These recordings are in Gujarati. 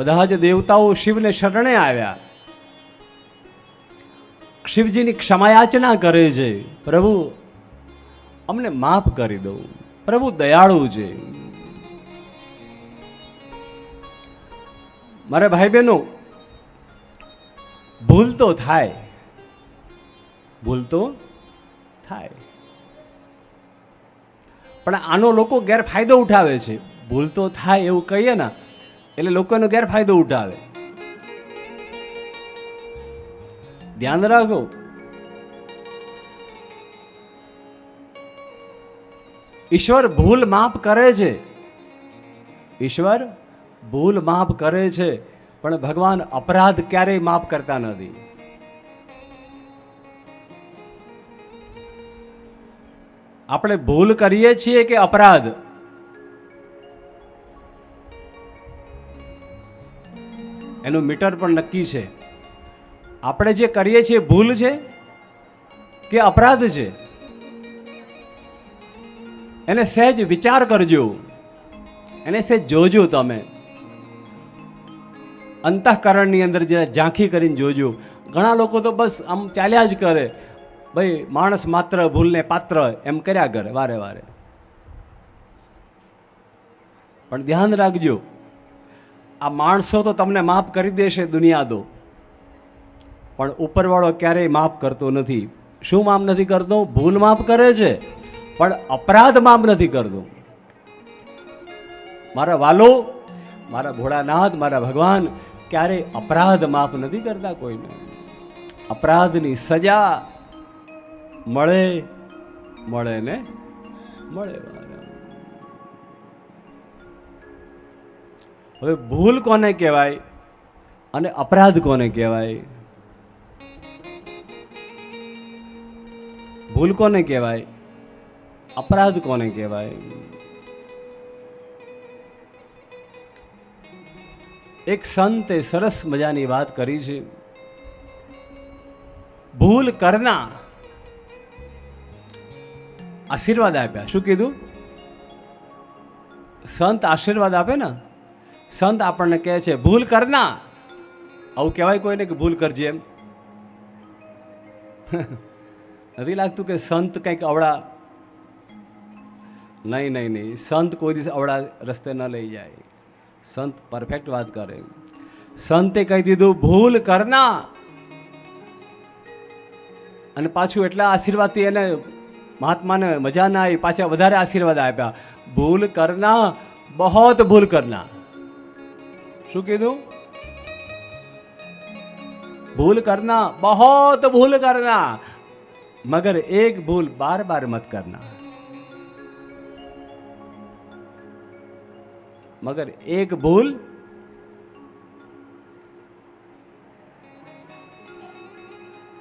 બધા જ દેવતાઓ શિવને શરણે આવ્યા. શિવજીની ક્ષમાયાચના કરે છે. પ્રભુ, અમને માફ કરી દો. પ્રભુ, દયાળુ છે. મારે ભાઈ બહેનો ભૂલ તો થાય. ભૂલ તો થાય. પણ આનો લોકો ગેરફાયદો ઉઠાવે છે. ભૂલ તો થાય એવું કહીએ ને એટલે લોકો એનો ગેરફાયદો ઉઠાવે. ધ્યાન રાખો. ઈશ્વર ભૂલ માફ કરે છે. ઈશ્વર ભૂલ માફ કરે છે, પણ ભગવાન અપરાધ ક્યારેય માફ કરતા નથી. આપણે ભૂલ કરીએ છીએ કે અપરાધ? એનું મીટર પણ નક્કી છે. આપણે જે કરીએ છીએ, ભૂલ છે કે અપરાધ છે? એને સહેજ વિચાર કરજો. એને સહેજ જોજો તમે. અંતઃકરણની અંદર જે ઝાંખી કરીને જોજો. ઘણા લોકો તો બસ આમ ચાલ્યા જ કરે. ભાઈ, માણસ માત્ર ભૂલને પાત્ર એમ કર્યા કરે, વારે વારે. પણ ધ્યાન રાખજો. આ માણસો તો તમને માફ કરી દેશે દુનિયા દો પણ ઉપરવાળો ક્યારેય માફ કરતો નથી. શું માફ નથી કરતો? ભૂલ માફ કરે છે, પણ અપરાધ માફ નથી કરતો. મારા વાલો, મારા ભોળાનાથ, મારા ભગવાન ક્યારેય અપરાધ માફ નથી કરતા કોઈને. અપરાધની સજા મળે મળે ને મળે. હવે ભૂલ કોને કહેવાય અને અપરાધ કોને કહેવાય? ભૂલ કોને કહેવાય? અપરાધ કોને કહેવાય? એક સંતે સરસ મજાની વાત કરી છે. ભૂલ કરના આશીર્વાદ આપ્યા. શું કીધું? સંત આશીર્વાદ આપે ને? સંત આપણને કહે છે, ભૂલ કરના આવું કહેવાય કોઈને કે ભૂલ કરજે એમ. નથી લાગતું કે સંત કંઈક અવળા? નહીં નહીં નહીં. સંત કોઈ દિવસ અવળા રસ્તે ન લઈ જાય. સંત પરફેક્ટ વાત કરે. સંતે કહી દીધું, ભૂલ કરના અને પાછું એટલા આશીર્વાદથી એને મહાત્માને મજા ના આવી, પાછા વધારે આશીર્વાદ આપ્યા. ભૂલ કરના બહોત ભૂલ કરના શું કીધું ભૂલ કરના બહોત ભૂલ કરના મગર એક ભૂલ બાર બાર મત કરના मगर एक भूल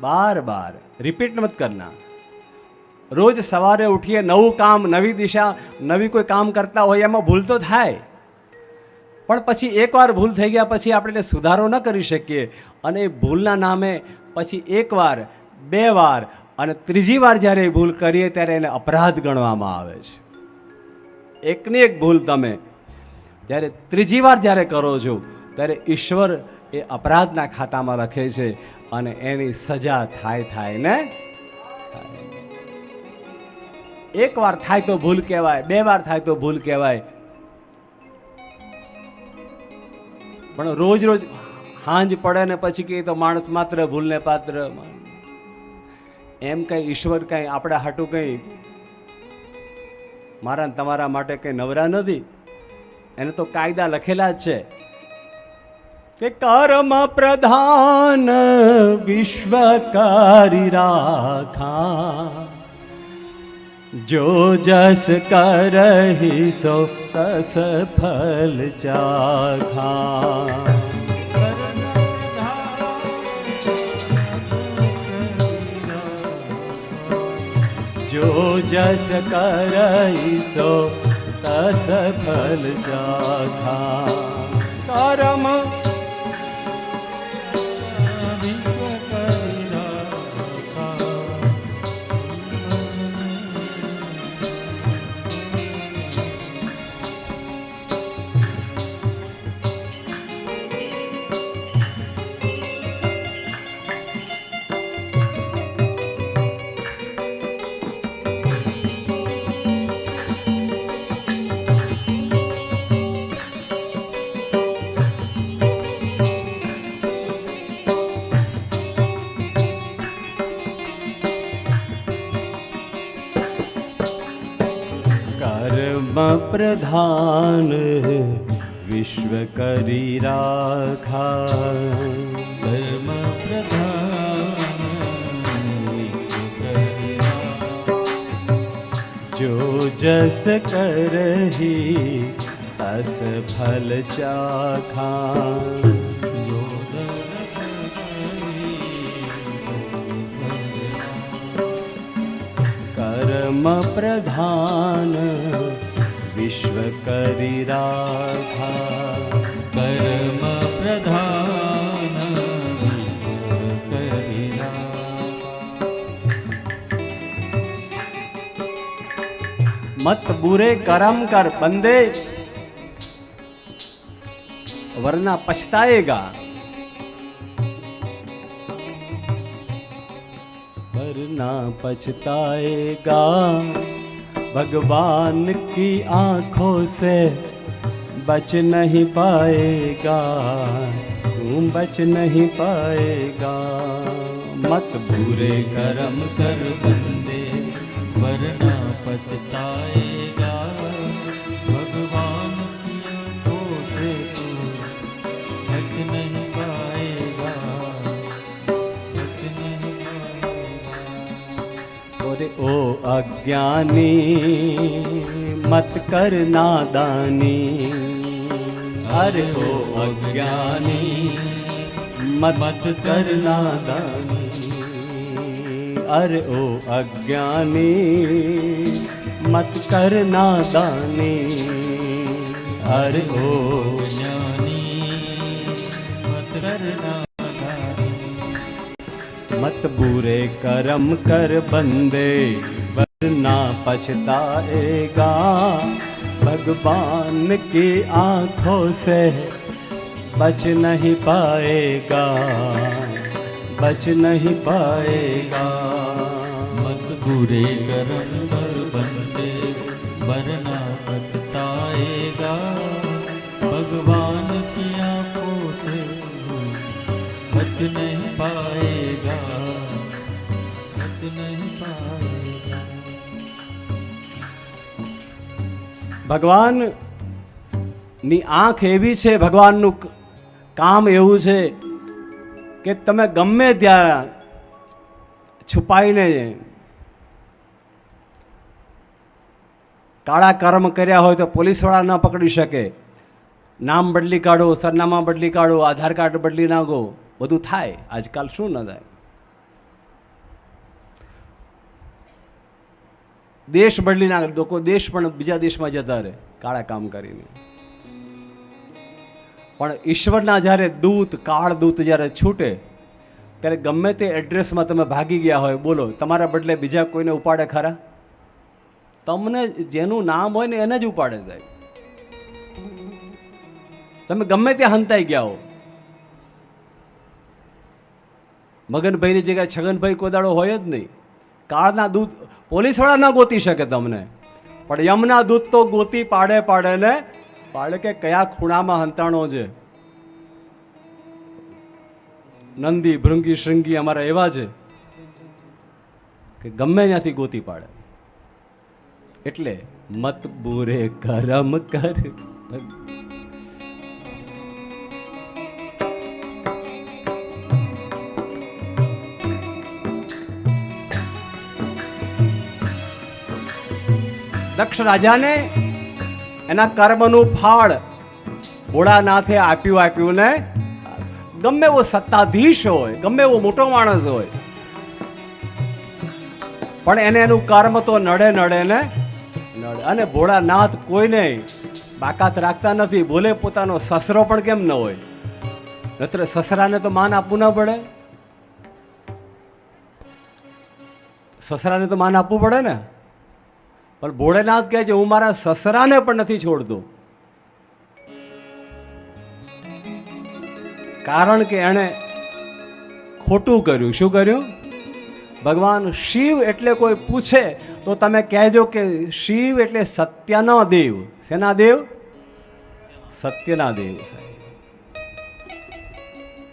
बार बार रिपीट मत करना રોજ સવારે ઉઠીએ નવું કામ નવી દિશા નવી કોઈ કામ કરતા હોય એમાં ભૂલ તો થાય પણ પછી એકવાર ભૂલ થઈ ગયા પછી આપણે સુધારો ન કરી શકીએ. અને એ ભૂલના નામે પછી એકવાર, બે વાર અને ત્રીજી વાર જ્યારે એ ભૂલ કરીએ ત્યારે એને અપરાધ ગણવામાં આવે છે. એકની એક ભૂલ તમે જ્યારે ત્રીજી વાર જ્યારે કરો છો, ત્યારે ઈશ્વર એ અપરાધના ખાતામાં લખે છે અને એની સજા થાય થાય ને એક વાર થાય તો ભૂલ કહેવાય, બે વાર થાય તો ભૂલ કહેવાય. પણ રોજ રોજ હાંજ પડે ને પછી કે તો માણસ માત્ર ભૂલને પાત્ર એમ કઈ ઈશ્વર કઈ આપણા હાટું કઈ મારા તમારા માટે કઈ નવરા નથી. એને તો કાયદા લખેલા જ છે કે કર્મ પ્રધાન વિશ્વકારી રાખા જો જસ કરહી સો તસ ફલ ચાખા. જો જસ सो સો તસ ફલ ચાખા કરમ પ્રધાન વિશ્વ કરી રાખા ધર્મ પ્રધાન જો જસ કરહી તસ ફલ ચાખા કર્મ विश्व करी राधा कर्म प्रधान करीरा मत बुरे कर्म कर बंदे, वरना पछताएगा। वरना पछताएगा। भगवान की आंखों से बच नहीं पाएगा तू बच नहीं पाएगा मत बुरे कर्म कर बंदे वरना पछताएगा ओ अज्ञानी मत कर नादानी अरे ओ अज्ञानी मत मत कर नादानी अरे ओ अज्ञानी मत कर नादानी अरे ओ ज्ञानी मत करना दानी मत बुरे कर्म कर बंदे वरना पछताएगा। भगवान की आँखों से बच नहीं पाएगा। बच नहीं पाएगा। मत बुरे कर्म पर बंदे वरना ભગવાન, ની આંખ એવી છે ભગવાનનું કામ એવું છે કે તમે ગમે ત્યાં છુપાઈને કાળા કર્મ કર્યા હોય તો પોલીસવાળા ન પકડી શકે. નામ બદલી કાઢો, સરનામા બદલી કાઢો, આધાર કાર્ડ બદલી નાખો, બધું થાય. આજકાલ શું ન થાય? દેશ બદલી નાખે લોકો દેશ પણ બીજા દેશમાં જતા રહે, કાળા કામ કરીને. પણ ઈશ્વરના જ્યારે દૂત, કાળ દૂત જ્યારે છૂટે, ત્યારે ગમે તે એડ્રેસમાં તમે ભાગી ગયા હોય, બોલો, તમારા બદલે બીજા કોઈને ઉપાડે ખરા? તમને જેનું નામ હોય ને એને જ ઉપાડે સાહેબ. તમે ગમે ત્યાં હંતાઈ ગયા હો. મગનભાઈની જગ્યાએ છગનભાઈ કોદાળો હોય જ નહીં. કાળના દૂધ પોલીસવાળા ન ગોતી શકે તમને. પણ યમના દૂધ તો ગોતી પાડે પાડે ને પાડે કે કયા ખૂણામાં હંતાણો છે? નંદી, ભૃંગી, શૃંગી અમારા એવા છે કે ગમે ત્યાંથી ગોતી પાડે. એટલે મત બુરે કરમ કર. દક્ષ રાજાને એના કર્મનું ફળ ભોળાનાથે આપ્યું આપ્યું ને ગમે એવો સત્તાધીશ હોય, ગમે એવો મોટો માણસ હોય, પણ એને એનું કર્મ તો નડે નડે ને નડે. અને ભોળાનાથ કોઈને બાકાત રાખતા નથી, ભોલે પોતાનો સસરો પણ કેમ ન હોય? નત્ર સસરાને તો માન આપવું ના પડે. સસરાને તો માન આપવું પડે ને? પણ ભોળેનાથ કહે છે, હું મારા સસરાને પણ નથી છોડતો. કારણ કે એણે ખોટું કર્યું. શું કર્યું? ભગવાન શિવ એટલે કોઈ પૂછે, તો તમે કહેજો કે શિવ એટલે સત્યના દેવ શેના દેવ સત્યના દેવ સાહેબ.